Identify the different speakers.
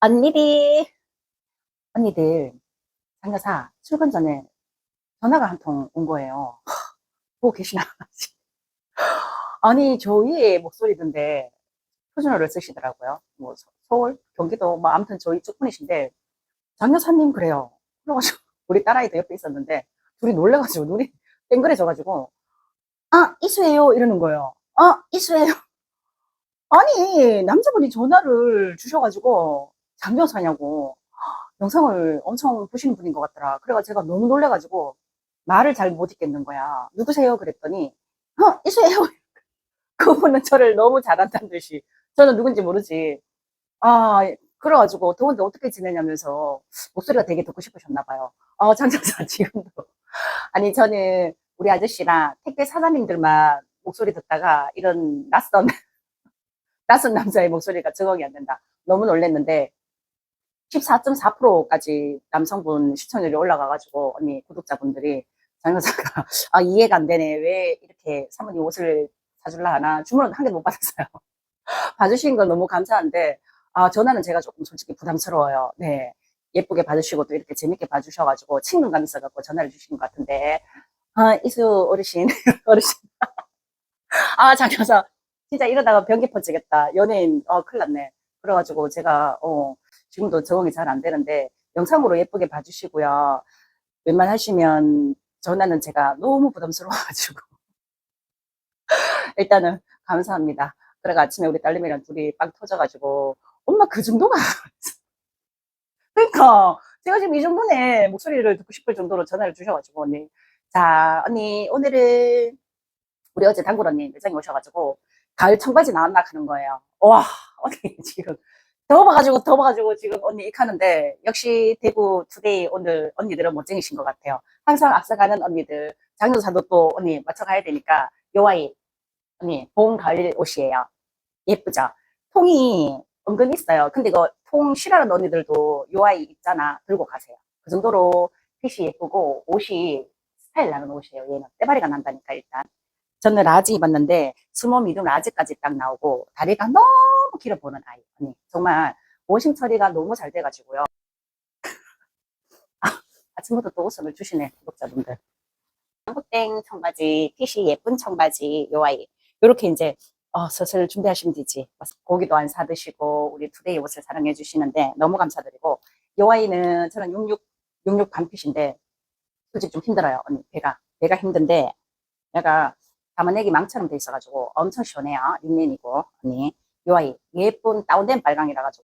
Speaker 1: 언니들, 언니들, 장여사 출근 전에 전화가 한 통 온 거예요. 보고 계시나? 아니, 저희의 목소리던데 표준어를 쓰시더라고요. 뭐, 서- 서울, 경기도, 뭐, 아무튼 저희 쪽 분이신데, 장여사님 그래요. 그래가지고, 우리 딸아이도 옆에 있었는데, 둘이 놀래가지고, 눈이 땡그레져가지고, 아, 이수예요. 이러는 거예요. 아, 이수예요. 아니, 남자분이 전화를 주셔가지고, 장여사냐고, 영상을 엄청 보시는 분인 것 같더라. 그래가 제가 너무 놀래가지고, 말을 잘못 읽겠는 거야. 누구세요? 그랬더니, 어, 이수예요. 그분은 저를 너무 잘한다는 듯이, 저는 누군지 모르지. 아, 그래가지고, 더운데 어떻게 지내냐면서, 목소리가 되게 듣고 싶으셨나 봐요. 어, 장장사 지금도. 아니, 저는 우리 아저씨랑 택배 사장님들만 목소리 듣다가, 이런 낯선, 낯선 남자의 목소리가 적응이 안 된다. 너무 놀랬는데, 14.4%까지 남성분 시청률이 올라가가지고, 언니, 구독자분들이, 장여사가, 아, 이해가 안 되네. 왜 이렇게 사모님 옷을 사줄라 하나? 주문은 한개못 받았어요. 봐주신 건 너무 감사한데, 아, 전화는 제가 조금 솔직히 부담스러워요. 네. 예쁘게 봐주시고 또 이렇게 재밌게 봐주셔가지고, 친근감 있어갖고 전화를 주신 것 같은데, 아, 이수 어르신, 어르신. 아, 장여사, 진짜 이러다가 변기 퍼지겠다. 연예인, 어, 큰일 났네. 그래가지고 제가, 어, 지금도 적응이 잘 안 되는데, 영상으로 예쁘게 봐주시고요. 웬만하시면 전화는 제가 너무 부담스러워가지고. 일단은 감사합니다. 그래가 아침에 우리 딸내미랑 둘이 빵 터져가지고, 엄마 그 정도가. 그러니까, 제가 지금 이 정도네 목소리를 듣고 싶을 정도로 전화를 주셔가지고, 언니. 자, 언니, 오늘은 우리 어제 단골 언니 매장에 오셔가지고, 가을 청바지 나왔나 하는 거예요. 와, 언니 지금. 더워가지고, 더워가지고 지금 언니 익하는데, 역시 대구 투데이 오늘 언니들은 멋쟁이신 것 같아요. 항상 앞서가는 언니들, 장효사도 또 언니 맞춰가야 되니까, 요 아이, 언니, 봄, 가을 옷이에요. 예쁘죠? 통이 은근 있어요. 근데 이거 통 싫어하는 언니들도 요 아이 입잖아. 들고 가세요. 그 정도로 핏이 예쁘고, 옷이 스타일 나는 옷이에요. 얘는 때바리가 난다니까, 일단. 저는 라지 입었는데, 스몰 미디움 라지까지 딱 나오고, 다리가 너무 길어 보는 아이. 언니, 정말, 워싱 처리가 너무 잘 돼가지고요. 아, 아침부터 또 웃음을 주시네, 구독자분들. 한국땡 청바지, 핏이 예쁜 청바지, 요 아이. 요렇게 이제, 어, 슬슬 준비하시면 되지. 고기도 안 사드시고, 우리 투데이 옷을 사랑해 주시는데, 너무 감사드리고, 요 아이는 저는 66, 66 반핏인데, 솔직히 좀 힘들어요, 언니. 배가. 배가 힘든데, 내가 담아내기 망처럼 돼 있어가지고 엄청 시원해요. 린넨이고, 언니. 요 아이, 예쁜 다운된 빨강이라 가지고